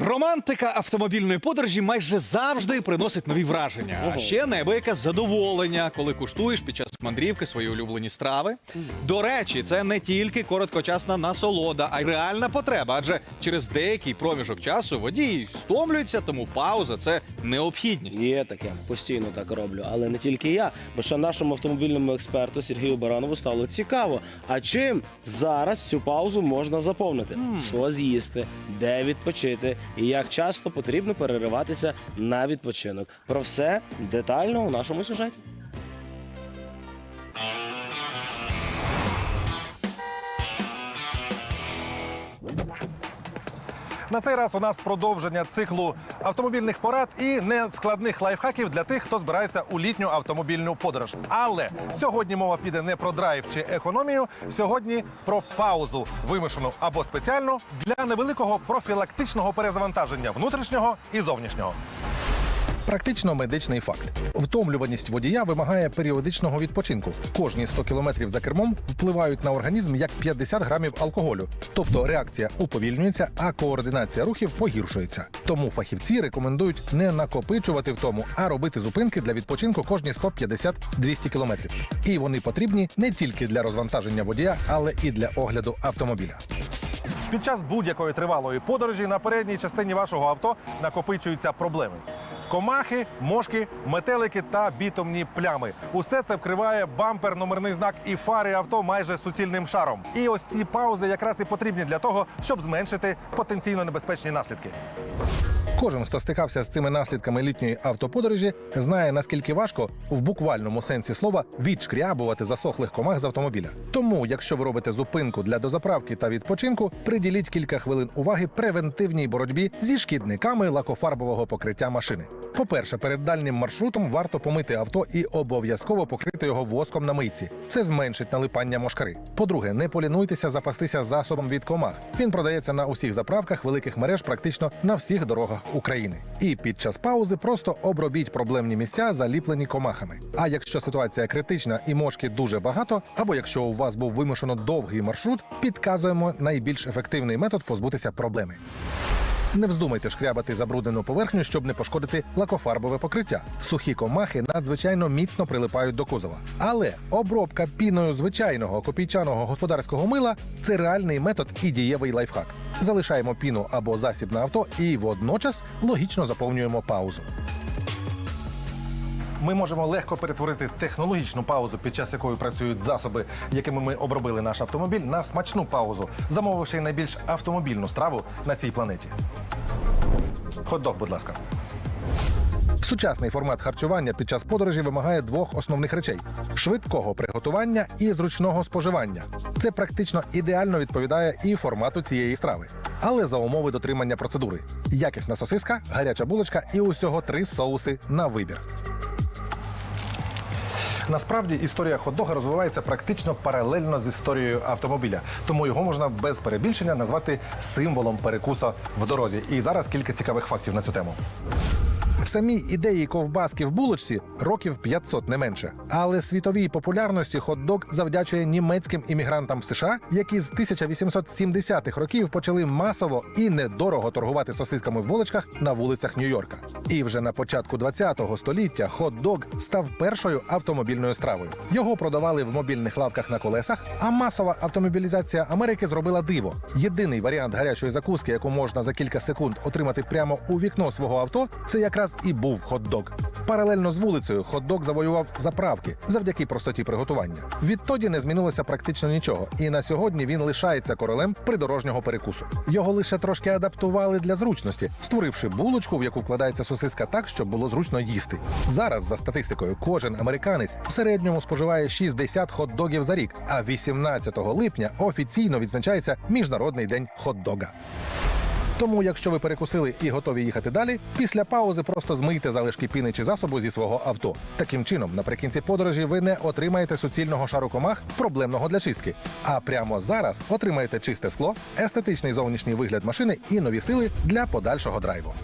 Романтика автомобільної подорожі майже завжди приносить нові враження. А ще неабияке задоволення, коли куштуєш під час мандрівки свої улюблені страви. До речі, це не тільки короткочасна насолода, а й реальна потреба. Адже через деякий проміжок часу водій стомлюється, тому пауза це необхідність. Є таке, постійно так роблю, але не тільки я. Бо ще нашому автомобільному експерту Сергію Баранову стало цікаво. А чим зараз цю паузу можна заповнити? Що з'їсти, де відпочити і як часто потрібно перериватися на відпочинок? Про все детально у нашому сюжеті. На цей раз у нас продовження циклу автомобільних порад і нескладних лайфхаків для тих, хто збирається у літню автомобільну подорож. Але сьогодні мова піде не про драйв чи економію. Сьогодні про паузу, вимушену або спеціальну для невеликого профілактичного перезавантаження внутрішнього і зовнішнього. Практично медичний факт. Втомлюваність водія вимагає періодичного відпочинку. Кожні 100 кілометрів за кермом впливають на організм як 50 грамів алкоголю. Тобто реакція уповільнюється, а координація рухів погіршується. Тому фахівці рекомендують не накопичувати втому, а робити зупинки для відпочинку кожні 150-200 кілометрів. І вони потрібні не тільки для розвантаження водія, але і для огляду автомобіля. Під час будь-якої тривалої подорожі на передній частині вашого авто накопичуються проблеми. Комахи, мошки, метелики та бітумні плями. Усе це вкриває бампер, номерний знак і фари авто майже суцільним шаром. І ось ці паузи якраз і потрібні для того, щоб зменшити потенційно небезпечні наслідки. Кожен, хто стикався з цими наслідками літньої автоподорожі, знає наскільки важко в буквальному сенсі слова відшкрябувати засохлих комах з автомобіля. Тому, якщо ви робите зупинку для дозаправки та відпочинку, приділіть кілька хвилин уваги превентивній боротьбі зі шкідниками лакофарбового покриття машини. По-перше, перед дальнім маршрутом варто помити авто і обов'язково покрити його воском на мийці. Це зменшить налипання мошкари. По-друге, не полінуйтеся запастися засобом від комах. Він продається на усіх заправках великих мереж, практично на всіх дорогах України. І під час паузи просто обробіть проблемні місця, заліплені комахами. А якщо ситуація критична і мошки дуже багато, або якщо у вас був вимушено довгий маршрут, підказуємо найбільш ефективний метод позбутися проблеми. Не вздумайте шкрябати забруднену поверхню, щоб не пошкодити лакофарбове покриття. Сухі комахи надзвичайно міцно прилипають до кузова. Але обробка піною звичайного копійчаного господарського мила це реальний метод і дієвий лайфхак. Залишаємо піну або засіб на авто і водночас логічно заповнюємо паузу. Ми можемо легко перетворити технологічну паузу, під час якої працюють засоби, якими ми обробили наш автомобіль, на смачну паузу, замовивши найбільш автомобільну страву на цій планеті. Хот-дог, будь ласка. Сучасний формат харчування під час подорожі вимагає двох основних речей: швидкого приготування і зручного споживання. Це практично ідеально відповідає і формату цієї страви. Але за умови дотримання процедури: якісна сосиска, гаряча булочка і усього три соуси на вибір. Насправді історія хот-дога розвивається практично паралельно з історією автомобіля, тому його можна без перебільшення назвати символом перекуса в дорозі. І зараз кілька цікавих фактів на цю тему. Самі ідеї ковбаски в булочці років 500 не менше. Але світовій популярності хот-дог завдячує німецьким іммігрантам в США, які з 1870-х років почали масово і недорого торгувати сосисками в булочках на вулицях Нью-Йорка. І вже на початку 20-го століття хот-дог став першою автомобільною стравою. Його продавали в мобільних лавках на колесах, а масова автомобілізація Америки зробила диво. Єдиний варіант гарячої закуски, яку можна за кілька секунд отримати прямо у вікно свого авто, це якраз і був хот-дог. Паралельно з вулицею хот-дог завоював заправки завдяки простоті приготування. Відтоді не змінилося практично нічого, і на сьогодні він лишається королем придорожнього перекусу. Його лише трошки адаптували для зручності, створивши булочку, в яку вкладається сосиска так, щоб було зручно їсти. Зараз, за статистикою, кожен американець в середньому споживає 60 хот-догів за рік, а 18 липня офіційно відзначається Міжнародний день хот-дога. Тому, якщо ви перекусили і готові їхати далі, після паузи просто змийте залишки піни чи засобу зі свого авто. Таким чином, наприкінці подорожі ви не отримаєте суцільного шару комах, проблемного для чистки. А прямо зараз отримаєте чисте скло, естетичний зовнішній вигляд машини і нові сили для подальшого драйву.